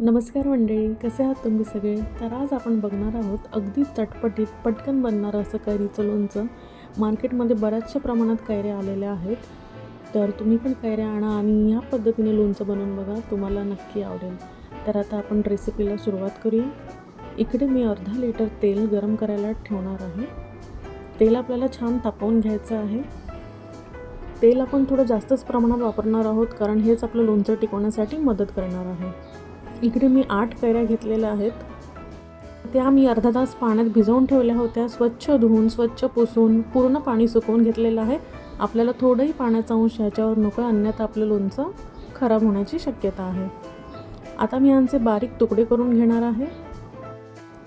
नमस्कार मंडळी कसे आहात तुम्ही सगळे? तर आज आपण बघणार आहोत अगदी चटपटीत पटकन बनणारं असं कैरीचं लोणचं. मार्केटमध्ये बऱ्याचशा प्रमाणात कैऱ्या आलेल्या आहेत. तर तुम्ही पण कैऱ्या आणा आणि ह्या पद्धतीने लोणचं बनवून बघा तुम्हाला नक्की आवडेल. तर आता आपण रेसिपीला सुरुवात करूया. इकडे मी अर्धा लिटर तेल गरम करायला ठेवणार आहे. तेल आपल्याला छान तापवून घ्यायचं आहे. तेल आपण थोडं जास्तच प्रमाणात वापरणार आहोत कारण हेच आपलं लोणचं टिकवण्यासाठी मदत करणार आहे. इकडे मी आठ कैऱ्या घेतलेल्या आहेत. त्या मी अर्धा तास पाण्यात भिजवून ठेवल्या होत्या. स्वच्छ धुवून स्वच्छ पुसून पूर्ण पाणी सुकवून घेतलेलं आहे. आपल्याला थोडंही पाण्याचा अंश ह्याच्यावर नको आहे अन्यथा आपलं लोणचं खराब होण्याची शक्यता आहे. आता मी ह्यांचे बारीक तुकडे करून घेणार आहे.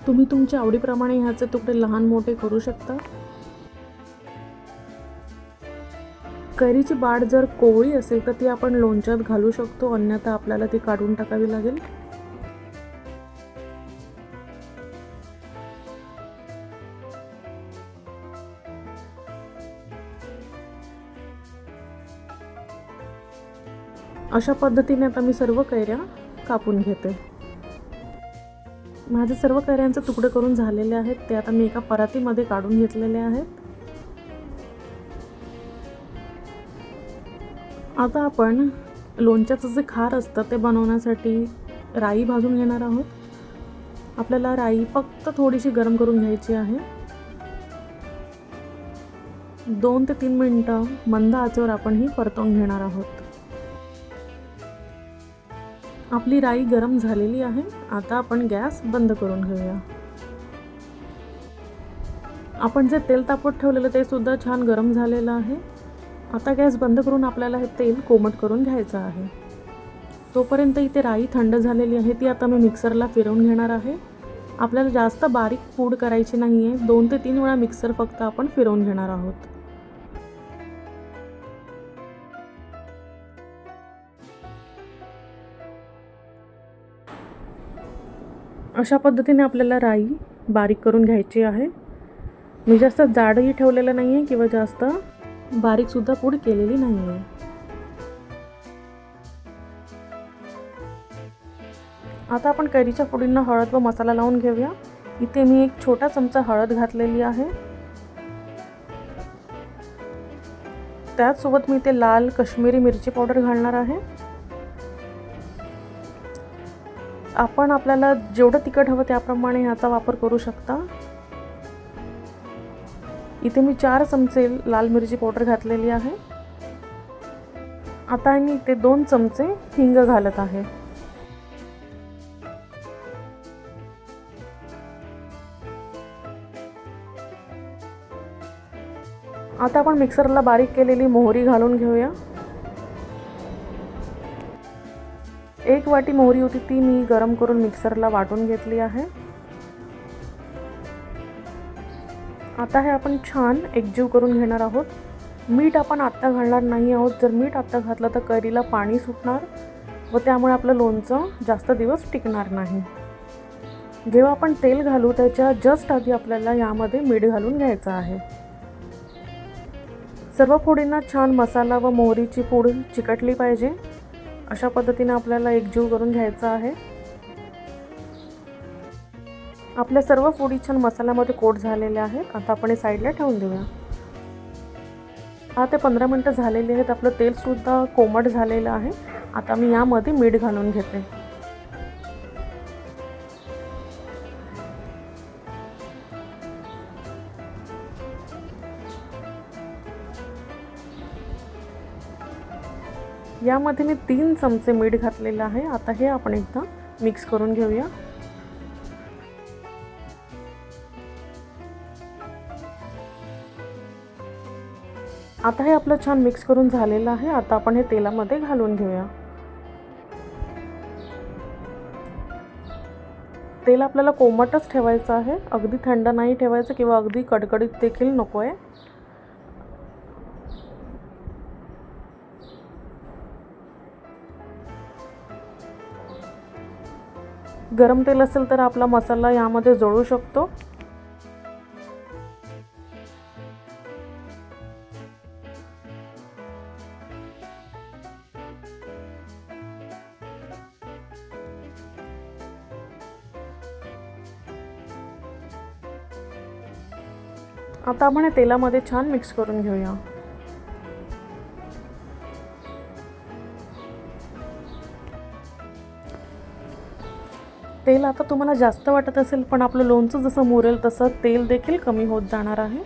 तुम्ही तुमच्या आवडीप्रमाणे ह्याचे तुकडे लहान मोठे करू शकता. कैरीची बाड जर कोवळी असेल तर ती आपण लोणच्यात घालू शकतो. अन्यथा आपल्याला ती काढून टाकावी लागेल. अशा पद्धतीने आता मी सर्व कैऱ्या कापून घेते. माझे सर्व कैऱ्यांचे तुकडे करून झालेले आहेत ते आता मी एका परातीमध्ये काढून घेतलेले आहेत. आता आपण लोणच्याचं जे खार असतं ते बनवण्यासाठी राई भाजून घेणार आहोत. आपल्याला राई फक्त थोडीशी गरम करून घ्यायची आहे. दोन ते तीन मिनटं मंद आचेवर आपण ही परतवून घेणार आहोत. आपली राई गरम झालेली आहे. आता आपण गॅस बंद करून घेऊया. आपण जे तेल तापत ठेवलेलं ते सुद्धा छान गरम झालेलं आहे. आता गॅस बंद करून आपल्याला हे तेल कोमट करून घ्यायचं आहे. तोपर्यंत इथे राई थंड झालेली आहे. ती आता मी मिक्सरला फिरवून घेणार आहे. आपल्याला जास्त बारीक पूड करायची नाही आहे दोन ते तीन वेळा मिक्सर फक्त आपण फिरवून घेणार आहोत. अशा पद्धतीने आपल्याला राई बारीक करून घ्यायची आहे. मी जास्त जाडही ठेवलेलं नाही आहे किंवा जास्त बारीकसुद्धा पूड केलेली नाही आहे आता आपण कैरीच्या फोडींना हळद व मसाला लावून घेऊया. इथे मी एक छोटा चमचा हळद घातलेली आहे. त्याचसोबत मी ते लाल कश्मीरी मिरची पावडर घालणार आहे. आपण आपल्याला जेवढं तिखट हवं त्याप्रमाणे ह्याचा वापर करू शकता. इथे मी चार चमचे लाल मिरची पावडर घातलेली आहे. आता मी इथे दोन चमचे हिंग घालत आहे. आता आपण मिक्सरला बारीक केलेली मोहरी घालून घेऊया. एक वाटी मोहरी होती ती मी गरम करून मिक्सरला वाटून घेतली आहे. आता हे आपण छान एकजीव करून घेणार आहोत. मीठ आपण आत्ता घालणार नाही आहोत. जर मीठ आत्ता घातलं तर करीला पाणी सुटणार व त्यामुळे आपलं लोणचं जास्त दिवस टिकणार नाही. जेव्हा आपण तेल घालू त्याच्या जस्ट आधी आपल्याला यामध्ये मीठ घालून घ्यायचं आहे. सर्व फोडींना छान मसाला व मोहरीची पूड चिकटली पाहिजे. अशा पद्धतीने आपल्याला एकजीव करून घ्यायचा आहे. आपल्या सर्व फोडी छान मसाल्यामध्ये कोट झालेल्या आहेत. आता आपण हे साईडला ठेवून देऊया. हा ते पंधरा मिनटं झालेली आहेत. आपलं तेलसुद्धा कोमट झालेलं आहे. आता मी यामध्ये मीठ घालून घेते. यामध्ये मी तीन चमचे मीठ घातलेलं आहे. आता हे आपण एकदा मिक्स करून घेऊया. आता हे आपलं छान मिक्स करून झालेलं आहे. आता आपण हे तेलामध्ये घालून घेऊया. तेल आपल्याला कोमटच ठेवायचं आहे. अगदी थंड नाही ठेवायचं किंवा अगदी कडकडीत देखील नको आहे गरम तेल असेल तर आपला मसाला यामध्ये जोडू शकतो. आता आपण तेलामध्ये छान मिक्स करून घेऊया. तेल आता तुम्हाला जास्त वाटत असेल पण आपलं लोणचं जसं मुरेल तसं तेल देखील कमी होत जाणार आहे.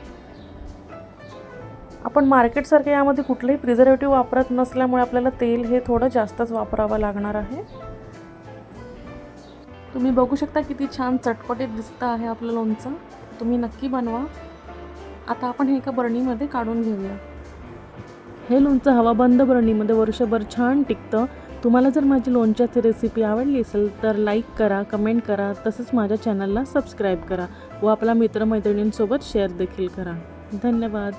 आपण मार्केटसारखे यामध्ये कुठलंही प्रिझर्वेटिव्ह वापरत नसल्यामुळे आपल्याला तेल हे थोडं जास्तच वापरावं लागणार आहे. तुम्ही बघू शकता किती छान चटपटीत दिसतं आहे आपलं लोणचं. तुम्ही नक्की बनवा. आता आपण हे एका बरणीमध्ये काढून घेऊया. हे लोणचं हवाबंद बरणीमध्ये वर्षभर छान टिकतं. तुम्हाला जर माझी लोणच्याची रेसिपी आवडली असेल तर लाईक करा कमेंट करा तसंच माझ्या चॅनलला सबस्क्राईब करा व आपल्या मित्रमैत्रिणींसोबत शेअर देखील करा. धन्यवाद.